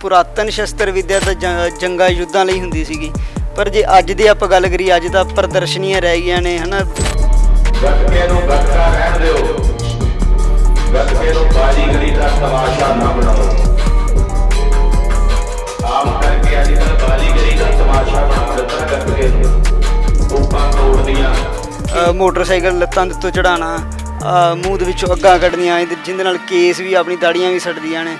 ਪੁਰਾਤਨ ਸ਼ਸਤਰ ਵਿੱਦਿਆ ਤਾਂ ਜੰਗਾਂ ਯੁੱਧਾਂ ਲਈ ਹੁੰਦੀ ਸੀਗੀ। ਪਰ ਜੇ ਅੱਜ ਦੀ ਆਪਾਂ ਗੱਲ ਕਰੀਏ ਅੱਜ ਤਾਂ ਪ੍ਰਦਰਸ਼ਨੀਆਂ ਰਹਿ ਗਈਆਂ ਨੇ ਹਨਾ? ਗੱਤਕੇ ਨੂੰ ਗੱਤਕਾ ਰਹਿਣ ਦਿਓ। ਗੱਤਕੇ ਨੂੰ ਬਾਜੀਗਰੀ ਦਾ ਤਮਾਸ਼ਾ ਨਾ ਬਣਾਓ। ਆਮ ਕਰਕੇ ਅੱਜ ਕੱਲ੍ਹ ਬਾਜੀਗਰੀ ਦਾ ਤਮਾਸ਼ਾ ਬਣਾ ਦਿੱਤਾ ਗੱਤਕੇ ਨੂੰ। ਉਪਾਂ ਤੋੜਦੀਆਂ ਮੋਟਰਸਾਈਕਲ ਲੱਤਾਂ ਦੇ ਉੱਤੋਂ ਚੜਾਉਣਾ ਅ, ਮੂੰਹ ਦੇ ਵਿੱਚੋਂ ਅੱਗਾਂ ਕੱਢਣੀਆਂ ਜਿਹਦੇ ਨਾਲ ਕੇਸ ਵੀ ਆਪਣੀ ਦਾੜੀਆਂ ਵੀ ਸੜਦੀਆਂ ਨੇ।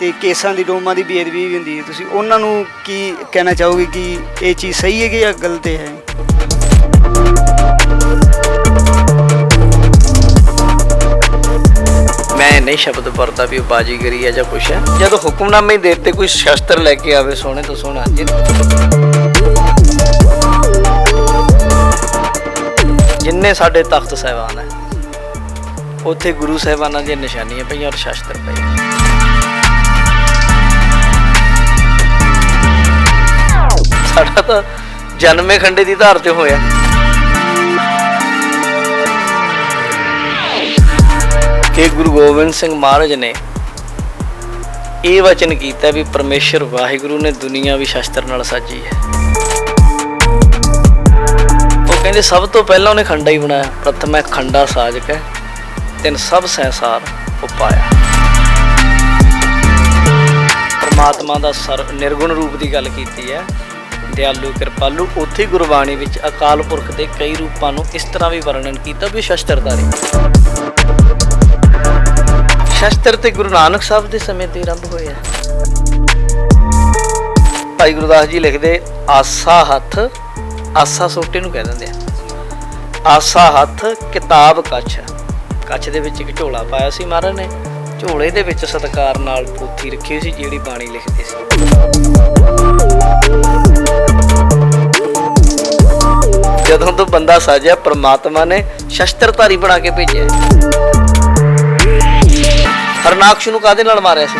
ਤੇ ਕੇਸਾਂ ਦੀ ਡੋਮਾਂ ਦੀ ਬੇਅਦਬੀ ਵੀ ਹੁੰਦੀ ਹੈ। ਤੁਸੀਂ ਉਹਨਾਂ ਨੂੰ ਕੀ ਕਹਿਣਾ ਚਾਹੋਗੇ ਕਿ ਇਹ ਚੀਜ਼ ਸਹੀ ਹੈ ਕਿ ਜਾਂ ਗਲਤ ਹੈ? ਮੈਂ ਨਹੀਂ ਸ਼ਬਦ ਵਰਤਾ ਵੀ ਉਹ ਬਾਜੀਗਰੀ ਹੈ ਜਾਂ ਕੁਛ ਹੈ। ਜਦੋਂ ਹੁਕਮਨਾਮੇ ਦੇ ਦਿੱਤੇ ਕੋਈ ਸ਼ਸਤਰ ਲੈ ਕੇ ਆਵੇ ਸੋਹਣੇ ਤੋਂ ਸੋਹਣਾ ਜਿ- ਜਿੰਨੇ ਸਾਡੇ ਤਖਤ ਸਾਹਿਬਾਨ ਹੈ, ਉੱਥੇ ਗੁਰੂ ਸਾਹਿਬਾਨਾਂ ਦੀਆਂ ਨਿਸ਼ਾਨੀਆਂ ਪਈਆਂ ਔਰ ਸ਼ਸਤਰ ਪਏ। ਸਾਡਾ ਤਾਂ ਜਨਮੇ ਖੰਡੇ ਦੀ ਧਾਰ ਤੇ ਹੋਇਆ। ਕਿ ਗੁਰੂ ਗੋਬਿੰਦ ਸਿੰਘ ਮਹਾਰਾਜ ਨੇ ਇਹ ਵਚਨ ਕੀਤਾ ਵੀ ਪਰਮੇਸ਼ਰ ਵਾਹਿਗੁਰੂ ਨੇ ਦੁਨੀਆ ਵੀ ਸ਼ਸਤਰ ਨਾਲ ਸਾਜੀ ਹੈ। ਉਹ ਕਹਿੰਦੇ, ਸਭ ਤੋਂ ਪਹਿਲਾਂ ਉਹਨੇ ਖੰਡਾ ਹੀ ਬਣਾਇਆ। ਪ੍ਰਥਮੈ ਖੰਡਾ ਸਾਜਕ ਹੈ, ਤਿੰਨ ਸਭ ਸੰਸਾਰ ਉਪਾਇਆ ਪਰਮਾਤਮਾ ਦਾ ਸਰ ਨਿਰਗੁਣ ਰੂਪ ਦੀ ਗੱਲ ਕੀਤੀ ਹੈ। ਦਿਆਲੂ ਕਿਰਪਾਲੂ, ਉੱਥੇ ਗੁਰਬਾਣੀ ਵਿੱਚ ਅਕਾਲ ਪੁਰਖ ਦੇ ਕਈ ਰੂਪਾਂ ਨੂੰ ਇਸ ਤਰ੍ਹਾਂ ਵੀ ਵਰਣਨ ਕੀਤਾ ਵੀ ਸ਼ਸਤਰਧਾਰੀ ਸ਼ਸਤਰ ਤੇ ਗੁਰੂ ਨਾਨਕ ਸਾਹਿਬ ਦੇ ਸਮੇਂ ਤੇ ਆਰੰਭ ਹੋਇਆ। ਭਾਈ ਗੁਰਦਾਸ ਜੀ ਲਿਖਦੇ, ਆਸਾ ਹੱਥ, ਆਸਾ ਸੋਟੇ ਨੂੰ ਕਹਿ ਦਿੰਦੇ ਆ। ਆਸਾ ਹੱਥ, ਕਿਤਾਬ ਕੱਛ। ਕੱਛ ਦੇ ਵਿੱਚ ਇੱਕ ਝੋਲਾ ਪਾਇਆ ਸੀ ਮਹਾਰਾਜ ਨੇ। ਝੋਲੇ ਦੇ ਵਿੱਚ ਸਤਕਾਰ ਨਾਲ ਪੋਥੀ ਰੱਖੀ ਸੀ, ਜਿਹੜੀ ਬਾਣੀ ਲਿਖਦੇ ਸੀ। ਜਦੋਂ ਤੋਂ ਬੰਦਾ ਸਾਜਿਆ, ਪ੍ਰਮਾਤਮਾ ਨੇ ਸ਼ਸਤਰਧਾਰੀ ਬਣਾ ਕੇ ਭੇਜਿਆ ਹਰਨਾਕਸ਼ ਨੂੰ ਕਾਦੇ ਨਾਲ ਮਾਰਿਆ ਸੀ?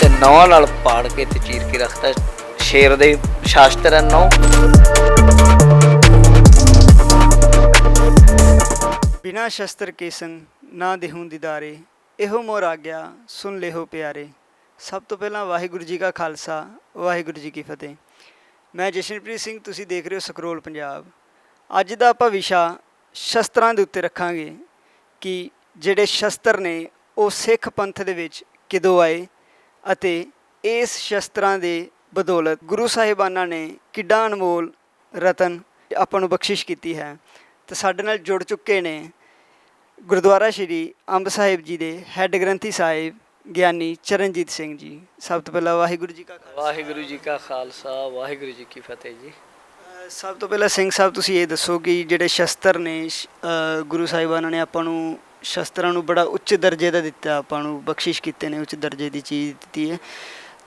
ਤੇ ਨੌਂ ਨਾਲ ਪਾੜ ਕੇ ਤੇ ਚੀਰ ਕੇ ਰੱਖਤਾ। ਸ਼ੇਰ ਦੇ ਸ਼ਾਸਤਰ ਹੈ ਨੌ। ਬਿਨਾ ਸ਼ਸਤਰ ਕੇਸਨ ਨਾ ਦੇਹੂੰ ਦਿਦਾਰੇ, ਇਹੋ ਮੋਰ ਆਗਿਆ ਸੁਣ ਲਿਓ ਪਿਆਰੇ। ਸਭ ਤੋਂ ਪਹਿਲਾਂ ਵਾਹਿਗੁਰੂ ਜੀ ਕਾ ਖਾਲਸਾ, ਵਾਹਿਗੁਰੂ ਜੀ ਕੀ ਫਤਿਹ। ਮੈਂ ਜਸ਼ਨਪ੍ਰੀਤ ਸਿੰਘ, ਤੁਸੀਂ ਦੇਖ ਰਹੇ ਹੋ ਸਕਰੋਲ ਪੰਜਾਬ। ਅੱਜ ਦਾ ਆਪਾਂ ਵਿਸ਼ਾ ਸ਼ਸਤਰਾਂ ਦੇ ਉੱਤੇ ਰੱਖਾਂਗੇ ਕਿ ਜਿਹੜੇ ਸ਼ਸਤਰ ਨੇ, ਉਹ ਸਿੱਖ ਪੰਥ ਦੇ ਵਿੱਚ ਕਿਦੋਂ ਆਏ ਅਤੇ ਇਸ ਸ਼ਸਤਰਾਂ ਦੇ ਬਦੌਲਤ ਗੁਰੂ ਸਾਹਿਬਾਨਾਂ ਨੇ ਕਿੱਡਾ ਅਨਮੋਲ ਰਤਨ ਆਪਾਂ ਨੂੰ ਬਖਸ਼ਿਸ਼ ਕੀਤੀ ਹੈ। ਤੇ ਸਾਡੇ ਨਾਲ ਜੁੜ ਚੁੱਕੇ ਨੇ ਗੁਰਦੁਆਰਾ ਸ਼੍ਰੀ ਅੰਬ ਸਾਹਿਬ ਜੀ ਦੇ ਹੈੱਡ ਗ੍ਰੰਥੀ ਸਾਹਿਬ ਗਿਆਨੀ ਚਰਨਜੀਤ ਸਿੰਘ ਜੀ ਸਭ ਤੋਂ ਪਹਿਲਾਂ ਵਾਹਿਗੁਰੂ ਜੀ ਕਾ ਖਾਲਸਾ। ਵਾਹਿਗੁਰੂ ਜੀ ਕਾ ਖਾਲਸਾ ਵਾਹਿਗੁਰੂ ਜੀ ਕੀ ਫਤਿਹ ਜੀ। ਸਭ ਤੋਂ ਪਹਿਲਾਂ ਸਿੰਘ ਸਾਹਿਬ ਤੁਸੀਂ ਇਹ ਦੱਸੋ ਕਿ ਜਿਹੜੇ ਸ਼ਸਤਰ ਨੇ ਗੁਰੂ ਸਾਹਿਬਾਨਾਂ ਨੇ ਆਪਾਂ ਨੂੰ ਸ਼ਸਤਰਾਂ ਨੂੰ ਬੜਾ ਉੱਚ ਦਰਜੇ ਦਾ ਦਿੱਤਾ ਆਪਾਂ ਨੂੰ ਬਖਸ਼ਿਸ਼ ਕੀਤੇ ਨੇ ਉੱਚ ਦਰਜੇ ਦੀ ਚੀਜ਼ ਦਿੱਤੀ ਹੈ।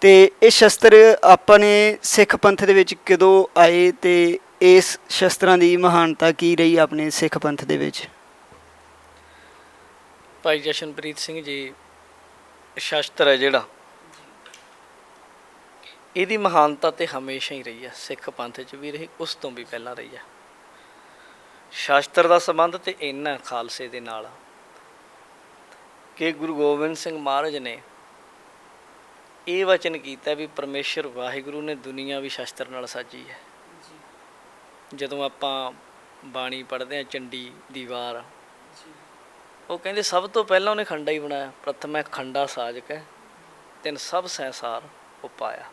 ਤੇ ਇਹ ਸ਼ਸਤਰ ਆਪਾਂ ਨੇ ਸਿੱਖ ਪੰਥ ਦੇ ਵਿੱਚ ਕਦੋਂ ਆਏ ਤੇ ਇਸ ਸ਼ਸਤਰਾਂ ਦੀ ਮਹਾਨਤਾ ਕੀ ਰਹੀ ਆਪਣੇ ਸਿੱਖ ਪੰਥ ਦੇ ਵਿੱਚ? ਭਾਈ ਜਸ਼ਨਪ੍ਰੀਤ ਸਿੰਘ ਜੀ ਸ਼ਸਤਰ ਹੈ ਜਿਹੜਾ। ਇਹਦੀ ਮਹਾਨਤਾ ਤੇ ਹਮੇਸ਼ਾ ਹੀ ਰਹੀ ਹੈ। ਸਿੱਖ ਪੰਥ 'ਚ ਵੀ ਰਹੀ ਉਸ ਤੋਂ ਵੀ ਪਹਿਲਾਂ ਰਹੀ ਹੈ। ਸ਼ਾਸਤਰ ਦਾ ਸੰਬੰਧ ਤੇ ਇੰਨਾ ਖਾਲਸੇ ਦੇ ਨਾਲ ਆ ਕਿ ਗੁਰੂ ਗੋਬਿੰਦ ਸਿੰਘ ਮਹਾਰਾਜ ਨੇ ਇਹ ਵਚਨ ਕੀਤਾ ਵੀ ਪਰਮੇਸ਼ਰ ਵਾਹਿਗੁਰੂ ਨੇ ਦੁਨੀਆ ਵੀ ਸ਼ਸਤਰ ਨਾਲ ਸਾਜੀ ਹੈ। ਜਦੋਂ ਆਪਾਂ ਬਾਣੀ ਪੜ੍ਹਦੇ ਹਾਂ ਚੰਡੀ ਦੀਵਾਰ ਉਹ ਕਹਿੰਦੇ ਸਭ ਤੋਂ ਪਹਿਲਾਂ ਉਹਨੇ ਖੰਡਾ ਹੀ ਬਣਾਇਆ। ਪ੍ਰਥਮੈ ਖੰਡਾ ਸਾਜਕ ਹੈ। ਤਿੰਨ ਸਭ ਸੰਸਾਰ ਉਪਾਇਆ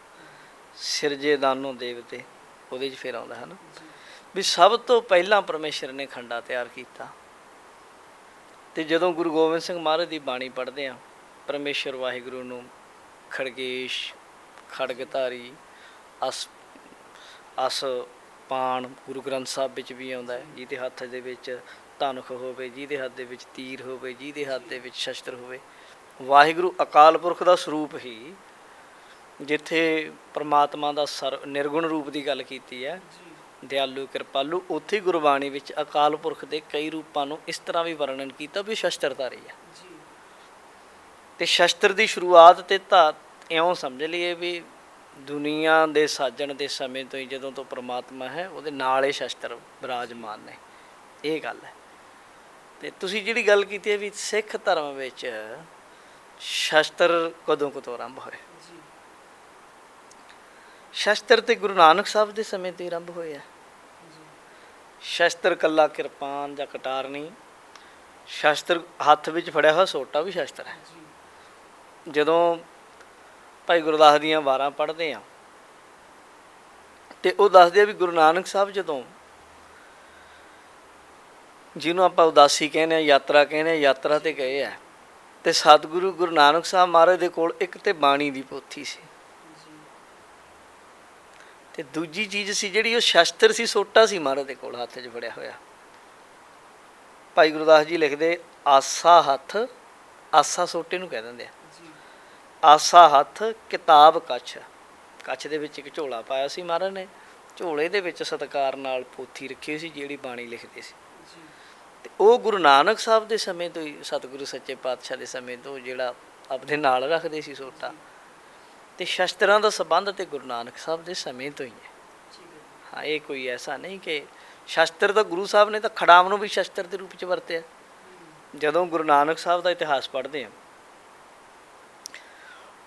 ਸਿਰਜੇ ਦਾਨੋ ਦੇਵਤੇ, ਉਹਦੇ 'ਚ ਫਿਰ ਆਉਂਦਾ ਹੈ ਨਾ ਵੀ ਸਭ ਤੋਂ ਪਹਿਲਾਂ ਪਰਮੇਸ਼ਰ ਨੇ ਖੰਡਾ ਤਿਆਰ ਕੀਤਾ। ਤੇ ਜਦੋਂ ਗੁਰੂ ਗੋਬਿੰਦ ਸਿੰਘ ਮਹਾਰਾਜ ਦੀ ਬਾਣੀ ਪੜ੍ਹਦੇ ਆ ਪਰਮੇਸ਼ਰ ਵਾਹਿਗੁਰੂ ਨੂੰ ਖੜਗੇਸ਼ ਖੜਗਧਾਰੀ ਅਸ ਅਸ ਪਾਣ ਗੁਰੂ ਗ੍ਰੰਥ ਸਾਹਿਬ ਵਿੱਚ ਵੀ ਆਉਂਦਾ ਹੈ। ਜਿਹਦੇ ਹੱਥ ਦੇ ਵਿੱਚ ਧਨੁਖ ਹੋਵੇ, ਜਿਹਦੇ ਹੱਥ ਦੇ ਵਿੱਚ ਤੀਰ ਹੋਵੇ, ਜਿਹਦੇ ਹੱਥ ਦੇ ਵਿੱਚ ਸ਼ਸਤਰ ਹੋਵੇ, ਵਾਹਿਗੁਰੂ ਅਕਾਲ ਪੁਰਖ ਦਾ ਸਰੂਪ ਹੀ ਜਿੱਥੇ ਪ੍ਰਮਾਤਮਾ ਦਾ ਸਰ, ਨਿਰਗੁਣ ਰੂਪ ਦੀ ਗੱਲ ਕੀਤੀ ਹੈ। ਦਿਆਲੂ, ਕਿਰਪਾਲੂ, ਉੱਥੇ ਗੁਰਬਾਣੀ ਵਿੱਚ ਅਕਾਲ ਪੁਰਖ ਦੇ ਕਈ ਰੂਪਾਂ ਨੂੰ ਇਸ ਤਰ੍ਹਾਂ ਵੀ ਵਰਣਨ ਕੀਤਾ ਵੀ ਸ਼ਸਤਰਧਾਰੀ ਹੈ। ਤੇ ਸ਼ਸਤਰ ਦੀ ਸ਼ੁਰੂਆਤ ਤੇ ਤਾਂ ਇਉਂ ਸਮਝ ਲਈਏ ਵੀ ਦੁਨੀਆ ਦੇ ਸਾਜਣ ਦੇ ਸਮੇਂ ਤੋਂ ਹੀ ਜਦੋਂ ਤੋਂ ਪ੍ਰਮਾਤਮਾ ਹੈ, ਉਹਦੇ ਨਾਲ ਹੀ ਸ਼ਸਤਰ ਬਿਰਾਜਮਾਨ ਨੇ। ਇਹ ਗੱਲ ਹੈ। ਤੇ ਤੁਸੀਂ ਜਿਹੜੀ ਗੱਲ ਕੀਤੀ ਹੈ ਵੀ ਸਿੱਖ ਧਰਮ ਵਿੱਚ ਸ਼ਸਤਰ ਕਦੋਂ ਕਦੋਂ ਆਰੰਭ ਹੋਏ ਸ਼ਸਤਰ ਤੇ ਗੁਰੂ ਨਾਨਕ ਸਾਹਿਬ ਦੇ ਸਮੇਂ ਤੇ ਆਰੰਭ ਹੋਏ ਆ ਸ਼ਸਤਰ ਕੱਲਾ ਕਿਰਪਾਨ ਜਾਂ ਕਟਾਰ ਨਹੀਂ ਸ਼ਸਤਰ ਹੱਥ ਵਿੱਚ ਫੜਿਆ ਹੋਇਆ ਸੋਟਾ ਵੀ ਸ਼ਸਤਰ ਹੈ। ਜਦੋਂ ਭਾਈ ਗੁਰਦਾਸ ਦੀਆਂ ਵਾਰਾਂ ਪੜ੍ਹਦੇ ਆ ਤੇ ਉਹ ਦੱਸਦੇ ਆ ਵੀ ਗੁਰੂ ਨਾਨਕ ਸਾਹਿਬ ਜਦੋਂ ਜਿਹਨੂੰ ਆਪਾਂ ਉਦਾਸੀ ਕਹਿੰਦੇ ਆ ਯਾਤਰਾ ਕਹਿੰਦੇ ਆ ਯਾਤਰਾ ਤੇ ਗਏ ਆ। ਤੇ ਸਤਿਗੁਰੂ ਗੁਰੂ ਨਾਨਕ ਸਾਹਿਬ ਮਹਾਰਾਜ ਦੇ ਕੋਲ ਇੱਕ ਤੇ ਬਾਣੀ ਦੀ ਪੋਥੀ ਸੀ। ਤੇ ਦੂਜੀ ਚੀਜ਼ ਸੀ ਜਿਹੜੀ ਉਹ ਸ਼ਸਤਰ ਸੀ, ਸੋਟਾ ਸੀ ਮਹਾਰਾਜ ਦੇ ਕੋਲ ਹੱਥ 'ਚ ਫੜਿਆ ਹੋਇਆ। ਭਾਈ ਗੁਰਦਾਸ ਜੀ ਲਿਖਦੇ, ਆਸਾ ਹੱਥ, ਆਸਾ ਸੋਟੇ ਨੂੰ ਕਹਿ ਦਿੰਦੇ ਆ। ਆਸਾ ਹੱਥ, ਕਿਤਾਬ ਕੱਛ। ਕੱਛ ਦੇ ਵਿੱਚ ਇੱਕ ਝੋਲਾ ਪਾਇਆ ਸੀ ਮਹਾਰਾਜ ਨੇ। ਝੋਲੇ ਦੇ ਵਿੱਚ ਸਤਕਾਰ ਨਾਲ ਪੋਥੀ ਰੱਖੀ ਸੀ, ਜਿਹੜੀ ਬਾਣੀ ਲਿਖਦੇ ਸੀ। ਤੇ ਉਹ ਗੁਰੂ ਨਾਨਕ ਸਾਹਿਬ ਦੇ ਸਮੇਂ ਤੋਂ ਹੀ ਸਤਿਗੁਰੂ ਸੱਚੇ ਪਾਤਸ਼ਾਹ ਦੇ ਸਮੇਂ ਤੋਂ ਜਿਹੜਾ ਆਪਣੇ ਨਾਲ ਰੱਖਦੇ ਸੀ ਸੋਟਾ। ਤੇ ਸ਼ਸਤਰਾਂ ਦਾ ਸੰਬੰਧ ਤੇ ਗੁਰੂ ਨਾਨਕ ਸਾਹਿਬ ਦੇ ਸਮੇਂ ਤੋਂ ਹੀ ਹੈ। ਹਾਂ ਇਹ ਕੋਈ ਐਸਾ ਨਹੀਂ ਕਿ ਸ਼ਸਤਰ ਤਾਂ ਗੁਰੂ ਸਾਹਿਬ ਨੇ ਤਾਂ ਖੜਾਮ ਨੂੰ ਵੀ ਸ਼ਸਤਰ ਦੇ ਰੂਪ ਚ ਵਰਤਿਆ। ਜਦੋਂ ਗੁਰੂ ਨਾਨਕ ਸਾਹਿਬ ਦਾ ਇਤਿਹਾਸ ਪੜ੍ਹਦੇ ਆ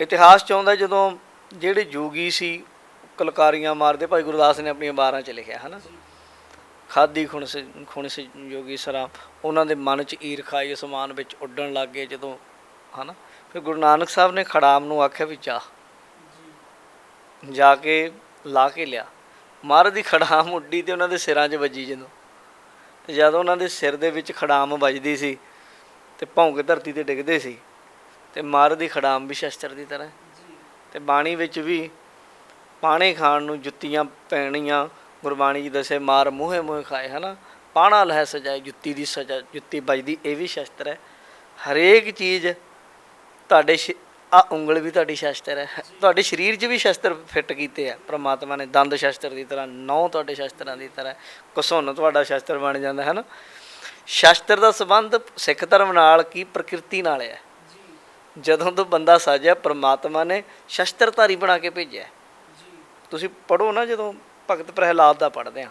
ਇਤਿਹਾਸ ਚ ਆਉਂਦਾ ਜਦੋਂ ਜਿਹੜੇ ਜੋਗੀ ਸੀ ਕਲਕਾਰੀਆਂ ਮਾਰਦੇ ਭਾਈ ਗੁਰਦਾਸ ਨੇ ਆਪਣੀਆਂ ਬਾਰਾਂ ਚ ਲਿਖਿਆ ਹਨਾ? ਖਾਦੀ ਖੁਣਸ਼ ਸੇ, ਖੁਣ ਸੇ, ਜੋਗੀ ਸਰਾ, ਉਹਨਾਂ ਦੇ ਮਨ ਚ ਈਰਖਾ ਅਸਮਾਨ ਵਿੱਚ ਉੱਡਣ ਲੱਗ ਗਏ ਜਦੋਂ, ਹਨਾ? ਫਿਰ ਗੁਰੂ ਨਾਨਕ ਸਾਹਿਬ ਨੇ ਖੜਾਮ ਨੂੰ ਆਖਿਆ ਵੀ ਜਾ। ਜਾ ਕੇ ਲਾ ਕੇ ਲਿਆ। ਮਹਾਰਾਜ ਦੀ ਖੜਾਮ ਉੱਡੀ ਤੇ ਉਹਨਾਂ ਦੇ ਸਿਰਾਂ 'ਚ ਵੱਜੀ ਜਦੋਂ। ਤੇ ਜਦੋਂ ਉਹਨਾਂ ਦੇ ਸਿਰ ਦੇ ਵਿੱਚ ਖੜਾਮ ਵੱਜਦੀ ਸੀ, ਤੇ ਭੌਂ ਧਰਤੀ ਤੇ ਡਿੱਗਦੇ ਸੀ, ਤੇ ਮਹਾਰਾਜ ਦੀ ਖੜਾਮ ਵੀ ਸ਼ਸਤਰ ਦੀ ਤਰ੍ਹਾਂ। ਤੇ ਬਾਣੀ ਵਿੱਚ ਵੀ ਪਾਣੇ ਖਾਣ ਨੂੰ ਜੁੱਤੀਆਂ ਪੈਣੀਆਂ ਗੁਰਬਾਣੀ ਜੀ ਦੱਸੇ ਮਾਰ ਮੂਹੇ ਮੂਹੇ ਖਾਏ ਹਨਾ? ਪਾਣਾ ਲਹਿ ਸਜਾਏ ਜੁੱਤੀ ਦੀ ਸਜਾ ਜੁੱਤੀ ਵੱਜਦੀ ਇਹ ਵੀ ਸ਼ਸਤਰ ਹੈ। ਹਰੇਕ ਚੀਜ਼ ਤੁਹਾਡੇ ਆ ਉਂਗਲ ਵੀ ਤੁਹਾਡੀ ਸ਼ਸਤਰ ਹੈ। ਤੁਹਾਡੇ ਸਰੀਰ 'ਚ ਵੀ ਸ਼ਸਤਰ ਫਿੱਟ ਕੀਤੇ ਆ ਪ੍ਰਮਾਤਮਾ ਨੇ ਦੰਦ ਸ਼ਸਤਰ ਦੀ ਤਰ੍ਹਾਂ ਨੌ ਤੁਹਾਡੇ ਸ਼ਸਤਰਾਂ ਦੀ ਤਰ੍ਹਾਂ ਕਸੁੰਨ ਤੁਹਾਡਾ ਸ਼ਸਤਰ ਬਣ ਜਾਂਦਾ ਹੈ ਨਾ ਸ਼ਸਤਰ ਦਾ ਸੰਬੰਧ ਸਿੱਖ ਧਰਮ ਨਾਲ ਕੀ ਪ੍ਰਕਿਰਤੀ ਨਾਲ ਹੈ? ਜਦੋਂ ਤੋਂ ਬੰਦਾ ਸਾਜਿਆ ਪ੍ਰਮਾਤਮਾ ਨੇ ਸ਼ਸਤਰਧਾਰੀ ਬਣਾ ਕੇ ਭੇਜਿਆ। ਤੁਸੀਂ ਪੜੋ ਨਾ ਜਦੋਂ ਭਗਤ ਪ੍ਰਹਿਲਾਦ ਦਾ ਪੜਦੇ ਆ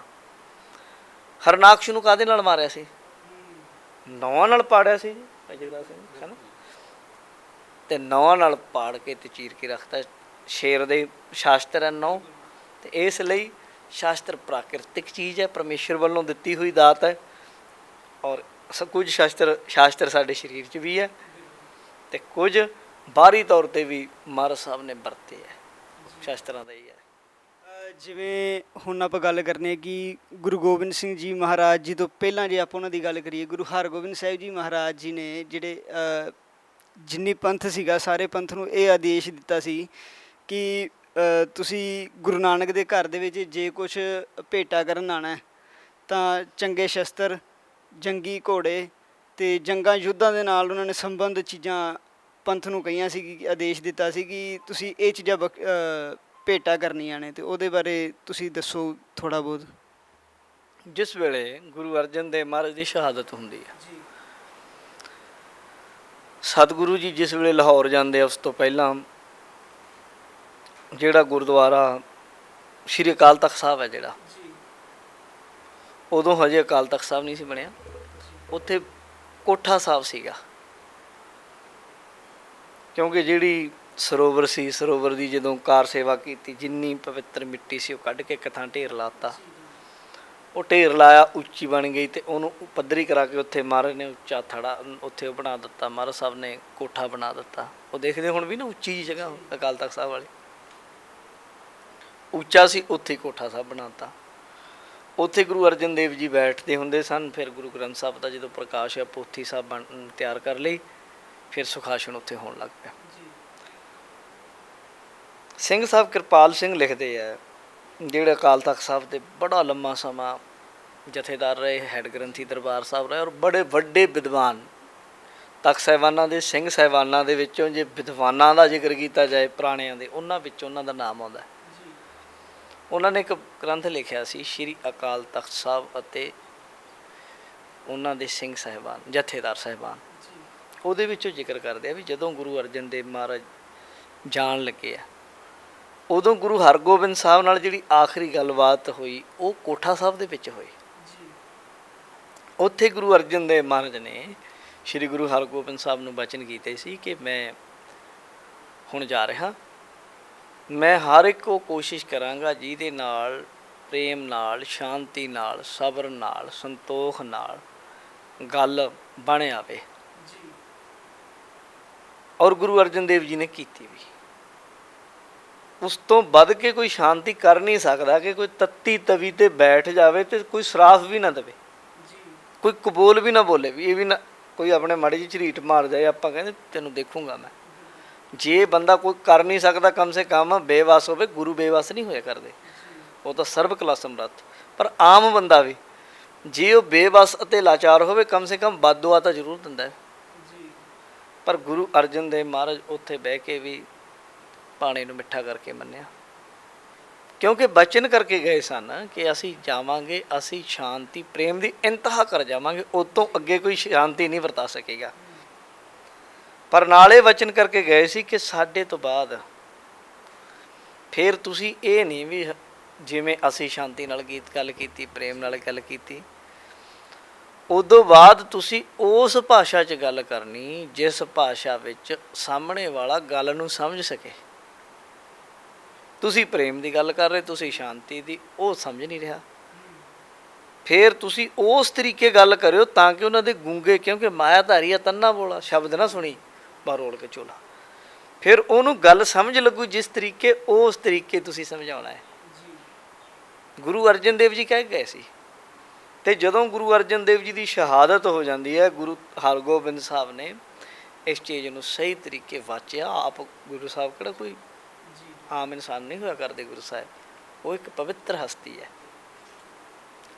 ਹਰਨਾਕਸ਼ ਨੂੰ ਕਾਦੇ ਨਾਲ ਮਾਰਿਆ ਸੀ? ਨੌ ਨਾਲ ਪਾੜਿਆ ਸੀ। ਜੀ ਭਾਈ ਸਿੰਘ ਹੈ ਤੇ ਨੌਂ ਨਾਲ ਪਾੜ ਕੇ ਤੇ ਚੀਰ ਕੇ ਰੱਖਤਾ। ਸ਼ੇਰ ਦੇ ਸ਼ਾਸਤਰ ਹੈ ਨੌ ਤੇ ਇਸ ਲਈ ਸ਼ਾਸਤਰ ਪ੍ਰਾਕਿਰਤਿਕ ਚੀਜ਼ ਹੈ। ਪਰਮੇਸ਼ਰ ਵੱਲੋਂ ਦਿੱਤੀ ਹੋਈ ਦਾਤ ਹੈ। ਔਰ ਕੁਝ ਸ਼ਾਸਤਰ ਸ਼ਾਸਤਰ ਸਾਡੇ ਸਰੀਰ 'ਚ ਵੀ ਹੈ। ਤੇ ਕੁਝ ਬਾਹਰੀ ਤੌਰ ਤੇ ਵੀ ਮਹਾਰਾਜ ਸਾਹਿਬ ਨੇ ਵਰਤੇ ਹੈ। ਸ਼ਾਸਤਰਾਂ ਦਾ ਹੀ ਹੈ। ਜਿਵੇਂ ਹੁਣ ਆਪਾਂ ਗੱਲ ਕਰਨੀ ਕਿ ਗੁਰੂ ਗੋਬਿੰਦ ਸਿੰਘ ਜੀ ਮਹਾਰਾਜ ਜੀ ਤੋਂ ਪਹਿਲਾਂ ਜੇ ਆਪਾਂ ਉਹਨਾਂ ਦੀ ਗੱਲ ਕਰੀਏ, ਗੁਰੂ ਹਰਗੋਬਿੰਦ ਸਾਹਿਬ ਜੀ ਮਹਾਰਾਜ ਜੀ ਨੇ ਜਿਹੜੇ ਜਿੰਨੀ ਪੰਥ ਸੀਗਾ, ਸਾਰੇ ਪੰਥ ਨੂੰ ਇਹ ਆਦੇਸ਼ ਦਿੱਤਾ ਸੀ ਕਿ ਤੁਸੀਂ ਗੁਰੂ ਨਾਨਕ ਦੇ ਘਰ ਦੇ ਵਿੱਚ ਜੇ ਕੁਝ ਭੇਟਾ ਕਰਨ ਆਣਾ ਤਾਂ ਚੰਗੇ ਸ਼ਸਤਰ, ਜੰਗੀ ਘੋੜੇ ਤੇ ਜੰਗਾਂ ਯੁੱਧਾਂ ਦੇ ਨਾਲ ਉਹਨਾਂ ਨੇ ਸੰਬੰਧ ਚੀਜ਼ਾਂ ਪੰਥ ਨੂੰ ਕਹੀਆਂ ਸੀ ਕਿ ਆਦੇਸ਼ ਦਿੱਤਾ ਸੀ ਕਿ ਤੁਸੀਂ ਇਹ ਚੀਜ਼ਾਂ ਬਕ- ਭੇਟਾ ਕਰਨੀਆਂ ਨੇ ਤੇ ਉਹਦੇ ਬਾਰੇ ਤੁਸੀਂ ਦੱਸੋ ਥੋੜਾ ਬਹੁਤ। ਜਿਸ ਵੇਲੇ ਗੁਰੂ ਅਰਜਨ ਦੇਵ ਮਹਾਰਾਜ ਦੀ ਸ਼ਹਾਦਤ ਹੁੰਦੀ ਹੈ। ਸਤਿਗੁਰੂ ਜੀ ਜਿਸ ਵੇਲੇ ਲਾਹੌਰ ਜਾਂਦੇ ਉਸ ਤੋਂ ਪਹਿਲਾਂ ਜਿਹੜਾ ਗੁਰਦੁਆਰਾ ਸ਼੍ਰੀ ਅਕਾਲ ਤਖਤ ਸਾਹਿਬ ਹੈ ਜਿਹੜਾ ਉਦੋਂ ਹਜੇ ਅਕਾਲ ਤਖਤ ਸਾਹਿਬ ਨਹੀਂ ਸੀ ਬਣਿਆ। ਉੱਥੇ ਕੋਠਾ ਸਾਹਿਬ ਸੀਗਾ। ਕਿਉਂਕਿ ਜਿਹੜੀ ਸਰੋਵਰ ਸੀ, ਸਰੋਵਰ ਦੀ ਜਦੋਂ ਕਾਰ ਸੇਵਾ ਕੀਤੀ, ਜਿੰਨੀ ਪਵਿੱਤਰ ਮਿੱਟੀ ਸੀ ਉਹ ਕੱਢ ਕੇ ਇੱਕ ਥਾਂ ਢੇਰ ਲਾਤਾ। ਉਹ ਢੇਰ ਲਾਇਆ, ਉੱਚੀ ਬਣ ਗਈ ਤੇ ਉਹਨੂੰ ਪੱਧਰੀ ਕਰਾ ਕੇ ਉੱਥੇ ਮਹਾਰਾਜ ਨੇ ਉੱਚਾ ਥੜਾ, ਉੱਥੇ ਉਹ ਬਣਾ ਦਿੱਤਾ, ਮਹਾਰਾਜ ਸਾਹਿਬ ਨੇ ਕੋਠਾ ਬਣਾ ਦਿੱਤਾ। ਉਹ ਦੇਖਦੇ ਹੁਣ ਵੀ ਨਾ ਉੱਚੀ ਜਿਹੀ ਜਗ੍ਹਾ, ਅਕਾਲ ਤਖਤ ਸਾਹਿਬ ਵਾਲੀ। ਉੱਚਾ ਸੀ, ਉੱਥੇ ਕੋਠਾ ਸਾਹਿਬ ਬਣਾਤਾ ਉੱਥੇ ਗੁਰੂ ਅਰਜਨ ਦੇਵ ਜੀ ਬੈਠਦੇ ਹੁੰਦੇ ਸਨ, ਫਿਰ ਗੁਰੂ ਗ੍ਰੰਥ ਸਾਹਿਬ ਦਾ ਜਦੋਂ ਪ੍ਰਕਾਸ਼ ਹੈ ਪੋਥੀ ਸਾਹਿਬ ਬਣ, ਤਿਆਰ ਕਰ ਲਈ, ਫਿਰ ਸੁਖਾਸਨ ਉੱਥੇ ਹੋਣ ਲੱਗ ਪਿਆ। ਸਿੰਘ ਸਾਹਿਬ ਕਿਰਪਾਲ ਸਿੰਘ ਲਿਖਦੇ ਆ ਜਿਹੜੇ ਅਕਾਲ ਤਖਤ ਸਾਹਿਬ ਦੇ ਬੜਾ ਲੰਮਾ ਸਮਾਂ ਜਥੇਦਾਰ ਰਹੇ ਹੈਡ ਗ੍ਰੰਥੀ ਦਰਬਾਰ ਸਾਹਿਬ ਰਹੇ ਔਰ ਬੜੇ ਵੱਡੇ ਵਿਦਵਾਨ ਤਖਤ ਸਾਹਿਬਾਨਾਂ ਦੇ ਸਿੰਘ ਸਾਹਿਬਾਨਾਂ ਦੇ ਵਿੱਚੋਂ ਜੇ ਵਿਦਵਾਨਾਂ ਦਾ ਜ਼ਿਕਰ ਕੀਤਾ ਜਾਏ ਪੁਰਾਣਿਆਂ ਦੇ ਉਹਨਾਂ ਵਿੱਚ ਉਹਨਾਂ ਦਾ ਨਾਮ ਆਉਂਦਾ। ਉਹਨਾਂ ਨੇ ਇੱਕ ਗ੍ਰੰਥ ਲਿਖਿਆ ਸੀ ਸ਼੍ਰੀ ਅਕਾਲ ਤਖਤ ਸਾਹਿਬ ਅਤੇ ਉਹਨਾਂ ਦੇ ਸਿੰਘ ਸਾਹਿਬਾਨ ਜਥੇਦਾਰ ਸਾਹਿਬਾਨ ਉਹਦੇ ਵਿੱਚੋਂ ਜ਼ਿਕਰ ਕਰਦੇ ਆ ਵੀ ਜਦੋਂ ਗੁਰੂ ਅਰਜਨ ਦੇਵ ਮਹਾਰਾਜ ਜਾਣ ਲੱਗੇ ਆ ਉਦੋਂ ਗੁਰੂ ਹਰਗੋਬਿੰਦ ਸਾਹਿਬ ਨਾਲ ਜਿਹੜੀ ਆਖਰੀ ਗੱਲਬਾਤ ਹੋਈ ਉਹ ਕੋਠਾ ਸਾਹਿਬ ਦੇ ਵਿੱਚ ਹੋਈ। ਉੱਥੇ ਗੁਰੂ ਅਰਜਨ ਦੇਵ ਮਹਾਰਾਜ ਨੇ ਸ੍ਰੀ ਗੁਰੂ ਹਰਗੋਬਿੰਦ ਸਾਹਿਬ ਨੂੰ ਬਚਨ ਕੀਤੇ ਸੀ ਕਿ ਮੈਂ ਹੁਣ ਜਾ ਰਿਹਾ। ਮੈਂ ਹਰ ਇੱਕ ਉਹ ਕੋਸ਼ਿਸ਼ ਕਰਾਂਗਾ ਜਿਹਦੇ ਨਾਲ ਪ੍ਰੇਮ ਨਾਲ ਸ਼ਾਂਤੀ ਨਾਲ ਸਬਰ ਨਾਲ ਸੰਤੋਖ ਨਾਲ ਗੱਲ ਬਣ ਆਵੇ। ਔਰ ਗੁਰੂ ਅਰਜਨ ਦੇਵ ਜੀ ਨੇ ਕੀਤੀ ਵੀ। ਉਸ ਤੋਂ ਵੱਧ ਕੇ ਕੋਈ ਸ਼ਾਂਤੀ ਕਰ ਨਹੀਂ ਸਕਦਾ ਕਿ ਕੋਈ ਤੱਤੀ ਤਵੀ ਤੇ ਬੈਠ ਜਾਵੇ ਤੇ ਕੋਈ ਸਰਾਫ ਵੀ ਨਾ ਦੇਵੇ। ਕੋਈ ਕਬੂਲ ਵੀ ਨਾ ਬੋਲੇ ਵੀ ਇਹ ਵੀ ਨਾ ਕੋਈ ਆਪਣੇ ਮਾੜੀ ਜਿਹੀ ਝਰੀਟ ਮਾਰ ਜਾਏ ਆਪਾਂ ਕਹਿੰਦੇ ਤੈਨੂੰ ਦੇਖੂੰਗਾ ਮੈਂ। ਜੇ ਬੰਦਾ ਕੋਈ ਕਰ ਨਹੀਂ ਸਕਦਾ ਕਮ ਸੇ ਕਮ ਬੇਵਸ ਹੋਵੇ ਗੁਰੂ ਬੇਵਸ ਨਹੀਂ ਹੋਇਆ ਕਰਦੇ। ਉਹ ਤਾਂ ਸਰਬ ਕਲਾ ਸਮਰੱਥ। ਪਰ ਆਮ ਬੰਦਾ ਵੀ ਜੇ ਉਹ ਬੇਵਸ ਅਤੇ ਲਾਚਾਰ ਹੋਵੇ ਕਮ ਸੇ ਕਮ ਬਦਦੁਆ ਤਾਂ ਜ਼ਰੂਰ ਦਿੰਦਾ ਹੈ। ਪਰ ਗੁਰੂ ਅਰਜਨ ਦੇਵ ਮਹਾਰਾਜ ਉੱਥੇ ਬਹਿ ਕੇ ਵੀ ਪਾਣੀ ਨੂੰ ਮਿੱਠਾ ਕਰਕੇ ਮੰਨਿਆ। ਕਿਉਂਕਿ ਬਚਨ ਕਰਕੇ ਗਏ ਸਨ ਕਿ ਅਸੀਂ ਜਾਵਾਂਗੇ, ਅਸੀਂ ਸ਼ਾਂਤੀ, ਪ੍ਰੇਮ ਦੀ ਇੰਤਹਾ ਕਰ ਜਾਵਾਂਗੇ ਉਸ ਤੋਂ ਅੱਗੇ ਕੋਈ ਸ਼ਾਂਤੀ ਨਹੀਂ ਵਰਤਾ ਸਕੇਗਾ। ਪਰ ਨਾਲੇ ਵਚਨ ਕਰਕੇ ਗਏ ਸੀ ਕਿ ਸਾਡੇ ਤੋਂ ਬਾਅਦ ਫਿਰ ਤੁਸੀਂ ਇਹ ਨਹੀਂ ਵੀ ਜਿਵੇਂ ਅਸੀਂ ਸ਼ਾਂਤੀ ਨਾਲ ਗੀਤ ਗੱਲ ਕੀਤੀ, ਪ੍ਰੇਮ ਨਾਲ ਗੱਲ ਕੀਤੀ, ਉਦੋਂ ਬਾਅਦ ਤੁਸੀਂ ਉਸ ਭਾਸ਼ਾ 'ਚ ਗੱਲ ਕਰਨੀ, ਜਿਸ ਭਾਸ਼ਾ ਵਿੱਚ ਸਾਹਮਣੇ ਵਾਲਾ ਗੱਲ ਨੂੰ ਸਮਝ ਸਕੇ। ਤੁਸੀਂ ਪ੍ਰੇਮ ਦੀ ਗੱਲ ਕਰ ਰਹੇ, ਤੁਸੀਂ ਸ਼ਾਂਤੀ ਦੀ, ਉਹ ਸਮਝ ਨਹੀਂ ਰਿਹਾ। ਫਿਰ ਤੁਸੀਂ ਉਸ ਤਰੀਕੇ ਗੱਲ ਕਰਿਓ ਤਾਂ ਕਿ ਉਹਨਾਂ ਦੇ ਗੂੰਗੇ, ਕਿਉਂਕਿ ਮਾਇਆ ਧਾਰੀ ਆ, ਤੰਨਾ ਬੋਲਾ, ਸ਼ਬਦ ਨਾ ਸੁਣੀ ਬਾਰੋੜ ਕੇ ਚੋਲਾ। ਫਿਰ ਉਹਨੂੰ ਗੱਲ ਸਮਝ ਲੱਗੂ ਜਿਸ ਤਰੀਕੇ, ਉਸ ਤਰੀਕੇ ਤੁਸੀਂ ਸਮਝਾਉਣਾ ਹੈ। ਗੁਰੂ ਅਰਜਨ ਦੇਵ ਜੀ ਕਹਿ ਗਏ ਸੀ। ਤੇ ਜਦੋਂ ਗੁਰੂ ਅਰਜਨ ਦੇਵ ਜੀ ਦੀ ਸ਼ਹਾਦਤ ਹੋ ਜਾਂਦੀ ਹੈ, ਗੁਰੂ ਹਰਗੋਬਿੰਦ ਸਾਹਿਬ ਨੇ ਇਸ ਚੀਜ਼ ਨੂੰ ਸਹੀ ਤਰੀਕੇ ਵਾਚਿਆ। ਆਪ ਗੁਰੂ ਸਾਹਿਬ ਕਿਹੜਾ ਕੋਈ ਆਮ ਇਨਸਾਨ ਨਹੀਂ ਹੋਇਆ ਕਰਦੇ ਗੁਰੂ ਸਾਹਿਬ। ਉਹ ਇੱਕ ਪਵਿੱਤਰ ਹਸਤੀ ਹੈ।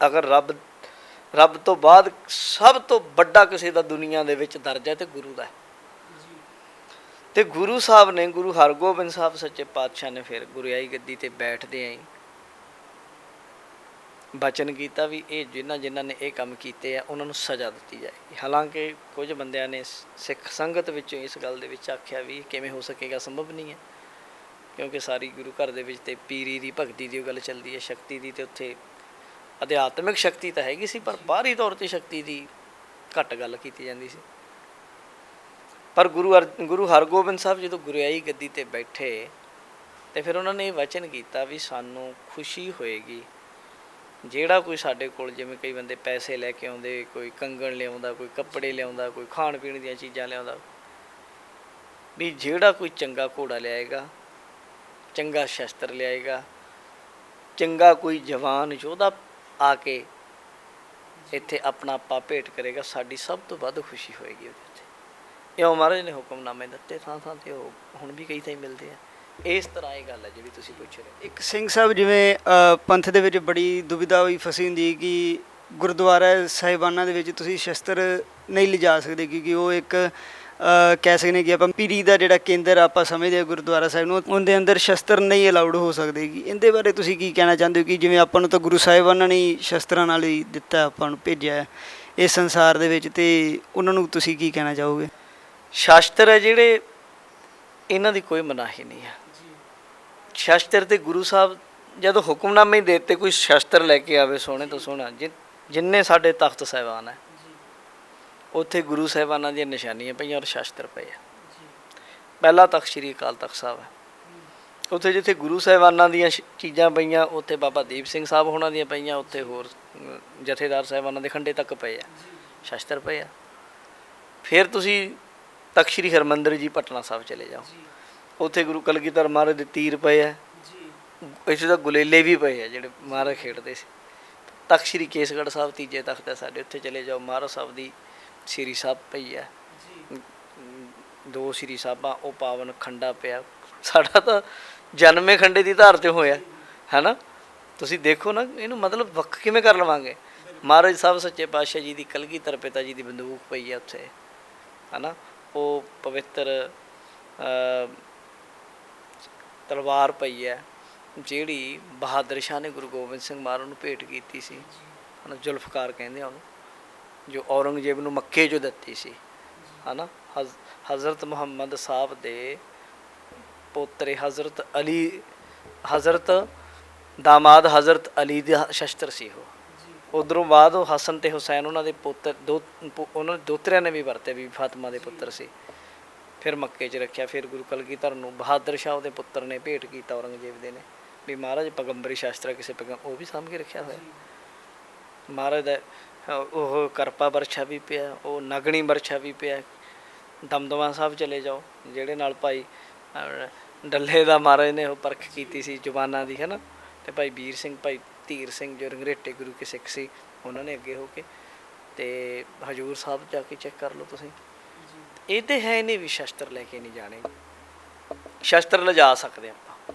ਅਗਰ ਰੱਬ ਰੱਬ ਤੋਂ ਬਾਅਦ ਸਭ ਤੋਂ ਵੱਡਾ ਕਿਸੇ ਦਾ ਦੁਨੀਆ ਦੇ ਵਿੱਚ ਦਰਜਾ ਤੇ ਗੁਰੂ ਦਾ ਹੈ। ਤੇ ਗੁਰੂ ਸਾਹਿਬ ਨੇ, ਗੁਰੂ ਹਰਗੋਬਿੰਦ ਸਾਹਿਬ ਸੱਚੇ ਪਾਤਸ਼ਾਹ ਨੇ ਫਿਰ ਗੁਰਿਆਈ ਗੱਦੀ ਤੇ ਬੈਠਦੇ ਆਂ ਬਚਨ ਕੀਤਾ ਵੀ ਇਹ ਜਿਨ੍ਹਾਂ ਜਿਨ੍ਹਾਂ ਨੇ ਇਹ ਕੰਮ ਕੀਤੇ ਆ, ਉਹਨਾਂ ਨੂੰ ਸਜ਼ਾ ਦਿੱਤੀ ਜਾਏਗੀ। ਹਾਲਾਂਕਿ ਕੁਝ ਬੰਦਿਆਂ ਨੇ ਸਿੱਖ ਸੰਗਤ ਵਿੱਚੋਂ ਇਸ ਗੱਲ ਦੇ ਵਿੱਚ ਆਖਿਆ ਵੀ ਕਿਵੇਂ ਹੋ ਸਕੇਗਾ, ਸੰਭਵ ਨਹੀਂ ਹੈ। ਕਿਉਂਕਿ ਸਾਰੀ ਗੁਰੂ ਘਰ ਦੇ ਵਿੱਚ ਤੇ ਪੀਰੀ ਦੀ, ਭਗਤੀ ਦੀ ਉਹ ਗੱਲ ਚੱਲਦੀ ਹੈ, ਸ਼ਕਤੀ ਦੀ ਤੇ ਉੱਥੇ ਅਧਿਆਤਮਿਕ ਸ਼ਕਤੀ ਤਾਂ ਹੈਗੀ ਸੀ, ਪਰ ਬਾਹਰੀ ਤੌਰ ਤੇ ਸ਼ਕਤੀ ਦੀ ਘੱਟ ਗੱਲ ਕੀਤੀ ਜਾਂਦੀ ਸੀ। ਪਰ ਗੁਰੂ ਅਰ- ਗੁਰੂ ਹਰਗੋਬਿੰਦ ਸਾਹਿਬ ਜਦੋਂ ਗੁਰਿਆਈ ਗੱਦੀ ਤੇ ਬੈਠੇ, ਤੇ ਫਿਰ ਉਹਨਾਂ ਨੇ ਇਹ ਵਚਨ ਕੀਤਾ ਵੀ ਸਾਨੂੰ ਖੁਸ਼ੀ ਹੋਏਗੀ। ਜਿਹੜਾ ਕੋਈ ਸਾਡੇ ਕੋਲ ਜਿਵੇਂ ਕਈ ਬੰਦੇ ਪੈਸੇ ਲੈ ਕੇ ਆਉਂਦੇ, ਕੋਈ ਕੰਗਣ ਲਿਆਉਂਦਾ, ਕੋਈ ਕੱਪੜੇ ਲਿਆਉਂਦਾ, ਕੋਈ ਖਾਣ ਪੀਣ ਦੀਆਂ ਚੀਜ਼ਾਂ ਲਿਆਉਂਦਾ, ਵੀ ਜਿਹੜਾ ਕੋਈ ਚੰਗਾ ਘੋੜਾ ਲਿਆਏਗਾ ਚੰਗਾ ਸ਼ਸਤਰ ਲਿਆਏਗਾ, ਚੰਗਾ ਕੋਈ ਜਵਾਨ ਯੋਧਾ ਆ ਕੇ ਇੱਥੇ ਆਪਣਾ ਆਪਾ ਭੇਟ ਕਰੇਗਾ, ਸਾਡੀ ਸਭ ਤੋਂ ਵੱਧ ਖੁਸ਼ੀ ਹੋਏਗੀ ਉਹਦੇ ਉੱਤੇ। ਇਉਂ ਮਹਾਰਾਜ ਨੇ ਹੁਕਮਨਾਮੇ ਦਿੱਤੇ, ਥਾਂ ਥਾਂ ਤੇ ਉਹ ਹੁਣ ਵੀ ਕਈ ਥਾਂ ਮਿਲਦੇ ਆ। ਇਸ ਤਰ੍ਹਾਂ ਇਹ ਗੱਲ ਹੈ ਜਿਹੜੀ ਤੁਸੀਂ ਪੁੱਛ ਰਹੇ ਹੋ। ਇੱਕ ਸਿੰਘ ਸਾਹਿਬ ਜਿਵੇਂ ਪੰਥ ਦੇ ਵਿੱਚ ਬੜੀ ਦੁਵਿਧਾ ਹੋਈ ਫਸੀ ਹੁੰਦੀ ਕਿ ਗੁਰਦੁਆਰਾ ਸਾਹਿਬਾਨਾਂ ਦੇ ਵਿੱਚ ਤੁਸੀਂ ਸ਼ਸਤਰ ਨਹੀਂ ਲਿਜਾ ਸਕਦੇ, ਕਿਉਂਕਿ ਉਹ ਇੱਕ ਕਹਿ ਸਕਦੇ ਕਿ ਆਪਾਂ ਪੀਰੀ ਦਾ ਜਿਹੜਾ ਕੇਂਦਰ ਆਪਾਂ ਸਮਝਦੇ ਹਾਂ ਗੁਰਦੁਆਰਾ ਸਾਹਿਬ ਨੂੰ, ਉਹਦੇ ਅੰਦਰ ਸ਼ਸਤਰ ਨਹੀਂ ਅਲਾਉਡ ਹੋ ਸਕਦੇ ਕਿ ਇਹਦੇ ਬਾਰੇ ਤੁਸੀਂ ਕੀ ਕਹਿਣਾ ਚਾਹੁੰਦੇ ਹੋ ਕਿ ਜਿਵੇਂ ਆਪਾਂ ਨੂੰ ਤਾਂ ਗੁਰੂ ਸਾਹਿਬਾਨਾਂ ਨੇ ਸ਼ਸਤਰਾਂ ਨਾਲ ਹੀ ਦਿੱਤਾ, ਆਪਾਂ ਨੂੰ ਭੇਜਿਆ ਇਸ ਸੰਸਾਰ ਦੇ ਵਿੱਚ ਤੇ ਉਹਨਾਂ ਨੂੰ ਤੁਸੀਂ ਕੀ ਕਹਿਣਾ ਚਾਹੋਗੇ? ਸ਼ਾਸਤਰ ਹੈ ਜਿਹੜੇ ਇਹਨਾਂ ਦੀ ਕੋਈ ਮਨਾਹੀ ਨਹੀਂ ਹੈ। ਸ਼ਾਸਤਰ ਤੇ ਗੁਰੂ ਸਾਹਿਬ ਜਦੋਂ ਹੁਕਮਨਾਮੇ ਹੀ ਦੇਤੇ, ਕੋਈ ਸ਼ਸਤਰ ਲੈ ਕੇ ਆਵੇ ਸੋਹਣੇ ਤੋਂ ਸੋਹਣਾ, ਜਿ- ਜਿੰਨੇ ਸਾਡੇ ਤਖਤ ਸਾਹਿਬਾਨ ਹੈ। ਉੱਥੇ ਗੁਰੂ ਸਾਹਿਬਾਨਾਂ ਦੀਆਂ ਨਿਸ਼ਾਨੀਆਂ ਪਈਆਂ ਔਰ ਸ਼ਾਸਤਰ ਪਏ ਆ। ਪਹਿਲਾ ਤਖਤ ਸ੍ਰੀ ਅਕਾਲ ਤਖਤ ਸਾਹਿਬ ਹੈ ਉੱਥੇ ਜਿੱਥੇ ਗੁਰੂ ਸਾਹਿਬਾਨਾਂ ਦੀਆਂ ਚੀਜ਼ਾਂ ਪਈਆਂ ਉੱਥੇ ਬਾਬਾ ਦੀਪ ਸਿੰਘ ਸਾਹਿਬ ਹੋਣਾ ਦੀਆਂ ਪਈਆਂ ਉੱਥੇ ਹੋਰ ਜਥੇਦਾਰ ਸਾਹਿਬਾਨਾਂ ਦੇ ਖੰਡੇ ਤੱਕ ਪਏ ਆ। ਸ਼ਾਸਤਰ ਪਏ ਆ। ਫਿਰ ਤੁਸੀਂ ਤਖਤ ਸ੍ਰੀ ਹਰਮੰਦਰ ਜੀ ਪਟਨਾ ਸਾਹਿਬ ਚਲੇ ਜਾਓ। ਉੱਥੇ ਗੁਰੂ ਕਲਗੀਧਰ ਮਹਾਰਾਜ ਦੇ ਤੀਰ ਪਏ ਆ। ਇੱਥੇ ਤਾਂ ਗੁਲੇਲੇ ਵੀ ਪਏ ਆ ਜਿਹੜੇ ਮਹਾਰਾਜ ਖੇਡਦੇ ਸੀ। ਤਖਤ ਸ੍ਰੀ ਕੇਸਗੜ੍ਹ ਸਾਹਿਬ ਤੀਜੇ ਤਖਤ ਹੈ ਸਾਡੇ ਉੱਥੇ ਚਲੇ ਜਾਓ। ਮਹਾਰਾਜ ਸਾਹਿਬ ਦੀ ਸ੍ਰੀ ਸਾਹਿਬ ਪਈ ਹੈ। ਦੋ ਸ੍ਰੀ ਸਾਹਿਬਾਂ ਉਹ ਪਾਵਨ ਖੰਡਾ ਪਿਆ। ਸਾਡਾ ਤਾਂ ਜਨਮੇ ਖੰਡੇ ਦੀ ਧਾਰ ਤੇ ਹੋਇਆ ਹੈਨਾ? ਤੁਸੀਂ ਦੇਖੋ ਨਾ ਇਹਨੂੰ ਮਤਲਬ ਵੱਖ ਕਿਵੇਂ ਕਰ ਲਵਾਂਗੇ? ਮਹਾਰਾਜ ਸਾਹਿਬ ਸੱਚੇ ਪਾਤਸ਼ਾਹ ਜੀ ਦੀ ਕਲਗੀਧਰ ਪਿਤਾ ਜੀ ਦੀ ਬੰਦੂਕ ਪਈ ਹੈ ਉੱਥੇ ਹਨਾ? ਉਹ ਪਵਿੱਤਰ ਤਲਵਾਰ ਪਈ ਹੈ ਜਿਹੜੀ ਬਹਾਦਰ ਸ਼ਾਹ ਨੇ ਗੁਰੂ ਗੋਬਿੰਦ ਸਿੰਘ ਮਹਾਰਾਜ ਨੂੰ ਭੇਟ ਕੀਤੀ ਸੀ। ਹਨਾ ਜ਼ੁਲਫਕਾਰ ਕਹਿੰਦੇ ਆ ਉਹਨੂੰ। ਜੋ ਔਰੰਗਜ਼ੇਬ ਨੂੰ ਮੱਕੇ 'ਚੋਂ ਦਿੱਤੀ ਸੀ, ਹਨਾ? ਹਜ਼- ਹਜ਼ਰਤ ਮੁਹੰਮਦ ਸਾਹਿਬ ਦੇ ਪੋਤਰੇ ਹਜ਼ਰਤ ਅਲੀ, ਹਜ਼ਰਤ ਦਾਮਾਦ ਹਜ਼ਰਤ ਅਲੀ ਦਾ ਸ਼ਸਤਰ ਸੀ ਉਹ। ਉਧਰੋਂ ਬਾਅਦ ਉਹ ਹਸਨ ਤੇ ਹੁਸੈਨ ਉਹਨਾਂ ਦੇ ਪੁੱਤਰ, ਦੋ ਉਹਨਾਂ ਦੇ ਦੋਤਰਿਆਂ ਨੇ ਵੀ ਵਰਤੇ ਵੀ ਫਾਤਿਮਾ ਦੇ ਪੁੱਤਰ ਸੀ। ਫਿਰ ਮੱਕੇ 'ਚ ਰੱਖਿਆ, ਫਿਰ ਗੁਰੂ ਕਲਗੀਧਰ ਨੂੰ ਬਹਾਦਰ ਸ਼ਾਹ ਉਹਦੇ ਪੁੱਤਰ ਨੇ ਭੇਟ ਕੀਤਾ ਔਰੰਗਜ਼ੇਬ ਦੇ ਨੇ। ਵੀ ਮਹਾਰਾਜ ਪਗੰਬਰੀ ਸ਼ਾਸਤਰ ਕਿਸੇ ਪਗੰ, ਉਹ ਵੀ ਸਾਂਭ ਕੇ ਰੱਖਿਆ ਹੋਇਆ। ਮਹਾਰਾਜ ਦਾ ਉਹ ਕਰਪਾ ਵਰਛਾ ਵੀ ਪਿਆ ਉਹ ਨਗਣੀ ਵਰਛਾ ਵੀ ਪਿਆ। ਦਮਦਮਾ ਸਾਹਿਬ ਚਲੇ ਜਾਓ ਜਿਹੜੇ ਨਾਲ ਭਾਈ ਡੱਲੇ ਦਾ ਮਹਾਰਾਜ ਨੇ ਉਹ ਪਰਖ ਕੀਤੀ ਸੀ ਜ਼ੁਬਾਨਾਂ ਦੀ ਹੈ ਨਾ ਤੇ ਭਾਈ ਵੀਰ ਸਿੰਘ ਭਾਈ ਧੀਰ ਸਿੰਘ ਜੋ ਰੰਗਰੇਟੇ ਗੁਰੂ ਕੇ ਸਿੱਖ ਸੀ ਉਹਨਾਂ ਨੇ ਅੱਗੇ ਹੋ ਕੇ ਤੇ ਹਜੂਰ ਸਾਹਿਬ ਜਾ ਕੇ ਚੈੱਕ ਕਰ ਲਓ ਤੁਸੀਂ। ਇਹ ਤੇ ਹੈ ਨਹੀਂ ਵੀ ਸ਼ਸਤਰ ਲੈ ਕੇ ਨਹੀਂ ਜਾਣੇ। ਸ਼ਸਤਰ ਲਿਜਾ ਸਕਦੇ ਆਪਾਂ।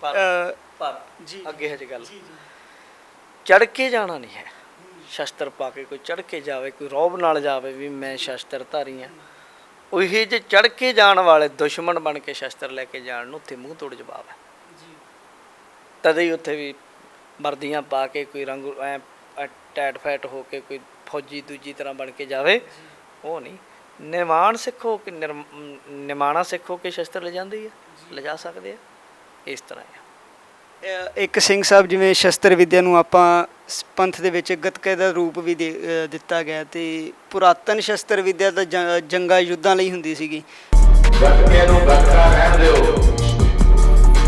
ਪਰ ਜੀ। ਅੱਗੇ ਹਜੇ ਗੱਲ। ਜੀ ਜੀ। ਚੜ ਕੇ ਜਾਣਾ ਨਹੀਂ ਹੈ। ਸ਼ਸਤਰ ਪਾ ਕੇ ਕੋਈ ਚੜ ਕੇ ਜਾਵੇ ਕੋਈ ਰੌਬ ਨਾਲ ਜਾਵੇ ਵੀ ਮੈਂ ਸ਼ਸਤਰ ਧਾਰੀ ਆ ਉਹੀ ਜੇ ਚੜ ਕੇ ਜਾਣ ਵਾਲੇ ਦੁਸ਼ਮਣ ਬਣ ਕੇ ਸ਼ਸਤਰ ਲੈ ਕੇ ਜਾਣ ਨੂੰ ਉੱਥੇ ਮੂੰਹ ਤੋੜ ਜਵਾਬ ਹੈ। ਜੀ। ਤਦੇ ਹੀ ਉੱਥੇ ਵੀ ਵਰਦੀਆਂ ਪਾ ਕੇ ਕੋਈ ਰੰਗ ਐ ਟੈਟ ਫੈਟ ਹੋ ਕੇ ਕੋਈ ਫੌਜੀ ਦੂਜੀ ਤਰ੍ਹਾਂ ਬਣ ਕੇ ਜਾਵੇ ਉਹ ਨਹੀਂ। ਨਿਮਾਣ ਸਿੱਖੋ ਕਿ ਨਿਰਮ- ਨਿਮਾਣਾ ਸਿੱਖੋ ਕਿ ਸ਼ਸਤਰ ਲੈ ਜਾਂਦੇ ਆ ਲਿਜਾ ਸਕਦੇ ਆ। ਇਸ ਤਰ੍ਹਾਂ ਆ। ਇੱਕ ਸਿੰਘ ਸਾਹਿਬ ਜਿਵੇਂ ਸ਼ਸਤਰ ਵਿਦਿਆ ਨੂੰ ਆਪਾਂ ਪੰਥ ਦੇ ਵਿੱਚ ਗੱਤਕੇ ਦਾ ਰੂਪ ਵੀ ਦਿੱਤਾ ਗਿਆ ਤੇ ਪੁਰਾਤਨ ਸ਼ਸਤਰ ਵਿਦਿਆ ਤਾਂ ਜੰਗਾਂ ਯੁੱਧਾਂ ਲਈ ਹੁੰਦੀ ਸੀਗੀ। ਗੱਤਕੇ ਨੂੰ ਗੱਤਕਾ ਰਹਿਣ ਦਿਓ।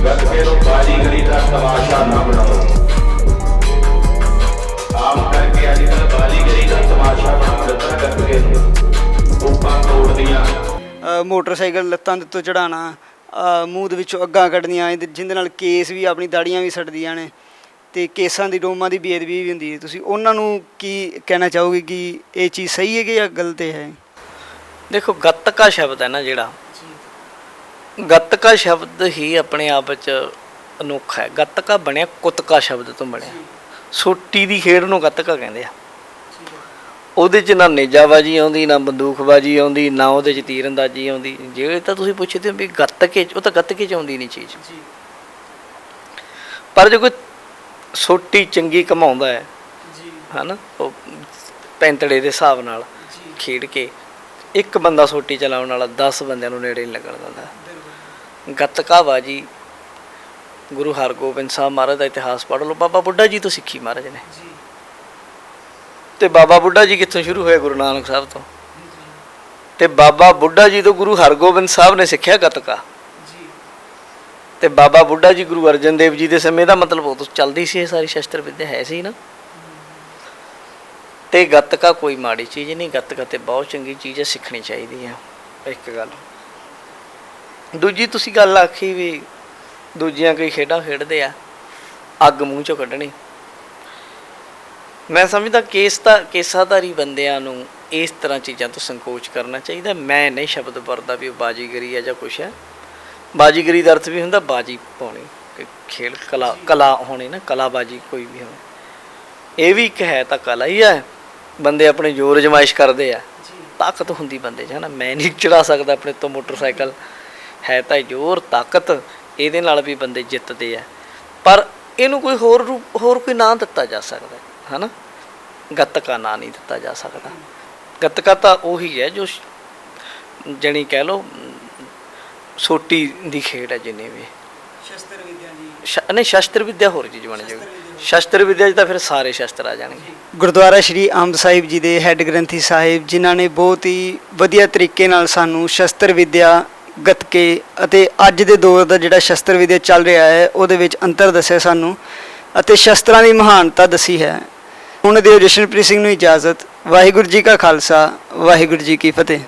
ਗੱਤਕੇ ਨੂੰ ਬਾਜੀਗਰੀ ਦਾ ਤਮਾਸ਼ਾ ਨਾ ਬਣਾਓ। ਆਮ ਕਰਕੇ ਅੱਜ ਕੱਲ੍ਹ ਬਾਜੀਗਰੀ ਦਾ ਤਮਾਸ਼ਾ ਬਣਾ ਦਿੱਤਾ ਗੱਤਕੇ ਨੂੰ। ਉੱਪਾਂ ਤੋੜਦੀਆਂ। ਮੋਟਰਸਾਈਕਲ ਲੱਤਾਂ ਦੇ ਉੱਤੋਂ ਚੜਾਉਣਾ ਅ, ਮੂੰਹ ਦੇ ਵਿੱਚੋਂ ਅੱਗਾਂ ਕੱਢਣੀਆਂ ਇਹਦੇ- ਜਿਹਦੇ ਨਾਲ ਕੇਸ ਵੀ ਆਪਣੀ ਦਾੜੀਆਂ ਵੀ ਸੜਦੀਆਂ ਨੇ ਤੇ ਕੇਸਾਂ ਦੀ ਰੋਮਾਂ ਦੀ ਬੇਅਦਬੀ ਵੀ ਹੁੰਦੀ ਹੈ। ਤੁਸੀਂ ਉਹਨਾਂ ਨੂੰ ਕੀ ਕਹਿਣਾ ਚਾਹੋਗੇ ਕਿ ਇਹ ਚੀਜ਼ ਸਹੀ ਹੈ ਕਿ ਜਾਂ ਗਲਤ ਹੈ? ਦੇਖੋ ਗੱਤਕਾ ਸ਼ਬਦ ਹੈ ਨਾ ਜਿਹੜਾ। ਗੱਤਕਾ ਸ਼ਬਦ ਹੀ ਆਪਣੇ ਆਪ ਵਿੱਚ ਅਨੋਖਾ ਹੈ। ਗੱਤਕਾ ਬਣਿਆ ਕੁੱਤਕਾ ਸ਼ਬਦ ਤੋਂ ਬਣਿਆ। ਸੋਟੀ ਦੀ ਖੇਡ ਨੂੰ ਗੱਤਕਾ ਕਹਿੰਦੇ ਆ। ਉਹਦੇ 'ਚ ਨਾ ਨੇਜਾਬਾਜੀ ਆਉਂਦੀ ਨਾ ਬੰਦੂਕਬਾਜੀ ਆਉਂਦੀ ਨਾ ਉਹਦੇ 'ਚ ਤੀਰੰਦਾਜ਼ੀ ਆਉਂਦੀ। ਜੇ ਤਾਂ ਤੁਸੀਂ ਪੁੱਛਦੇ ਹੋ ਵੀ ਗੱਤਕੇ ਉਹ ਤਾਂ ਗੱਤਕੇ 'ਚ ਆਉਂਦੀ ਨਹੀਂ ਚੀਜ਼। ਜੀ। ਪਰ ਜੇ ਕੋਈ ਸੋਟੀ ਚੰਗੀ ਕਮਾਉਂਦਾ ਹੈ ਜੀ। ਹਨਾ ਉਹ ਪੈਂਤੜੇ ਦੇ ਹਿਸਾਬ ਨਾਲ ਖੇਡ ਕੇ ਇੱਕ ਬੰਦਾ ਸੋਟੀ ਚਲਾਉਣ ਵਾਲਾ 10 ਬੰਦਿਆਂ ਨੂੰ ਨੇੜੇ ਨਹੀਂ ਲੱਗਣ ਦਿੰਦਾ। ਗੱਤਕਾ ਬਾਜੀ ਗੁਰੂ ਹਰਗੋਬਿੰਦ ਸਾਹਿਬ ਮਹਾਰਾਜ ਦਾ ਇਤਿਹਾਸ ਪੜ੍ਹ ਲਓ। ਬਾਬਾ ਬੁੱਢਾ ਜੀ ਤੋਂ ਸਿੱਖੀ ਮਹਾਰਾਜ ਨੇ। ਜੀ। ਤੇ ਬਾਬਾ ਬੁੱਢਾ ਜੀ ਕਿੱਥੋਂ ਸ਼ੁਰੂ ਹੋਏ ਗੁਰੂ ਨਾਨਕ ਸਾਹਿਬ ਤੋਂ? ਤੇ ਬਾਬਾ ਬੁੱਢਾ ਜੀ ਤੋਂ ਗੁਰੂ ਹਰਗੋਬਿੰਦ ਸਾਹਿਬ ਨੇ ਸਿੱਖਿਆ ਗੱਤਕਾ। ਤੇ ਬਾਬਾ ਬੁੱਢਾ ਜੀ ਗੁਰੂ ਅਰਜਨ ਦੇਵ ਜੀ ਦੇ ਸਮੇਂ ਦਾ ਮਤਲਬ ਉਹ ਤੋਂ ਚੱਲਦੀ ਸੀ ਇਹ ਸਾਰੀ ਸ਼ਸਤਰ ਵਿੱਦਿਆ ਹੈ ਸੀ ਨਾ? ਤੇ ਗੱਤਕਾ ਕੋਈ ਮਾੜੀ ਚੀਜ਼ ਨਹੀਂ ਗੱਤਕਾ ਤੇ ਬਹੁਤ ਚੰਗੀ ਚੀਜ਼ ਹੈ ਸਿੱਖਣੀ ਚਾਹੀਦੀ ਹੈ ਇੱਕ ਗੱਲ। ਦੂਜੀ ਤੁਸੀਂ ਗੱਲ ਆਖੀ ਵੀ ਦੂਜੀਆਂ ਕੋਈ ਖੇਡਾਂ ਖੇਡਦੇ ਆ ਅੱਗ ਮੂੰਹ ਚੋਂ ਕੱਢਣੀ। ਮੈਂ ਸਮਝਦਾ ਕੇਸ ਤਾਂ ਕੇਸਾਧਾਰੀ ਬੰਦਿਆਂ ਨੂੰ ਇਸ ਤਰ੍ਹਾਂ ਚੀਜ਼ਾਂ ਤੋਂ ਸੰਕੋਚ ਕਰਨਾ ਚਾਹੀਦਾ। ਮੈਂ ਨਹੀਂ ਸ਼ਬਦ ਵਰਦਾ ਵੀ ਉਹ ਬਾਜੀਗਰੀ ਹੈ ਜਾਂ ਕੁਛ ਹੈ ਬਾਜੀਗਰੀ ਦਾ ਅਰਥ ਵੀ ਹੁੰਦਾ ਬਾਜੀ ਪਾਉਣੀ ਕਿ ਖੇਡ ਕਲਾ ਕਲਾ ਹੋਣੀ ਨਾ ਕਲਾਬਾਜੀ ਕੋਈ ਵੀ ਹੋਵੇ। ਇਹ ਵੀ ਇੱਕ ਹੈ ਤਾਂ ਕਲਾ ਹੀ ਹੈ। ਬੰਦੇ ਆਪਣੇ ਜ਼ੋਰ ਅਜਮਾਇਸ਼ ਕਰਦੇ ਆ। ਤਾਕਤ ਹੁੰਦੀ ਬੰਦੇ 'ਚ ਹੈ ਨਾ? ਮੈਂ ਨਹੀਂ ਚੜਾ ਸਕਦਾ ਆਪਣੇ ਤੋਂ ਮੋਟਰਸਾਈਕਲ। ਹੈ ਤਾਂ ਜ਼ੋਰ ਤਾਕਤ ਇਹਦੇ ਨਾਲ ਵੀ ਬੰਦੇ ਜਿੱਤਦੇ ਆ। ਪਰ ਇਹਨੂੰ ਕੋਈ ਹੋਰ ਰੂਪ ਹੋਰ ਕੋਈ ਨਾਂ ਦਿੱਤਾ ਜਾ ਸਕਦਾ। ਹਨਾ? ਗੱਤਕਾ ਨਾਂ ਨਹੀਂ ਦਿੱਤਾ ਜਾ ਸਕਦਾ। ਗੱਤਕਾ ਤਾਂ ਉਹੀ ਹੈ ਜੋ ਜਣੀ ਕਹਿ ਲਓ ਅਮ, ਸੋਟੀ ਦੀ ਖੇਡ ਹੈ ਜਿੰਨੇ ਵੀ। ਸ਼ਸਤਰ ਵਿਦਿਆ ਜੀ। ਨਹੀਂ ਸ਼ਸਤਰ ਵਿਦਿਆ ਹੋਰ ਚੀਜ਼ ਬਣ ਜਾਊਗੀ ਸ਼ਸਤਰ ਵਿਦਿਆ। ਤਾਂ ਫਿਰ ਸਾਰੇ ਸ਼ਸਤਰ ਆ ਜਾਣਗੇ। ਗੁਰਦੁਆਰਾ ਸ਼੍ਰੀ ਆਮਦ ਸਾਹਿਬ ਜੀ ਦੇ ਹੈੱਡ ਗ੍ਰੰਥੀ ਸਾਹਿਬ ਜਿਨ੍ਹਾਂ ਨੇ ਬਹੁਤ ਹੀ ਵਧੀਆ ਤਰੀਕੇ ਨਾਲ ਸਾਨੂੰ ਸ਼ਸਤਰ ਵਿਦਿਆ ਗੱਤਕੇ ਅਤੇ ਅੱਜ ਦੇ ਦੌਰ ਦਾ ਜਿਹੜਾ ਸ਼ਸਤਰ ਵਿਦਿਆ ਚੱਲ ਰਿਹਾ ਹੈ ਉਹਦੇ ਵਿੱਚ ਅੰਤਰ ਦੱਸਿਆ ਸਾਨੂੰ ਅਤੇ ਸ਼ਸਤਰਾਂ ਦੀ ਮਹਾਨਤਾ ਦੱਸੀ ਹੈ। ਹੁਣ ਦਿਓ ਜਸ਼ਨਪ੍ਰੀਤ ਸਿੰਘ ਨੂੰ ਇਜਾਜ਼ਤ। ਵਾਹਿਗੁਰੂ ਜੀ ਕਾ ਖਾਲਸਾ ਵਾਹਿਗੁਰੂ ਜੀ ਕੀ ਫਤਿਹ।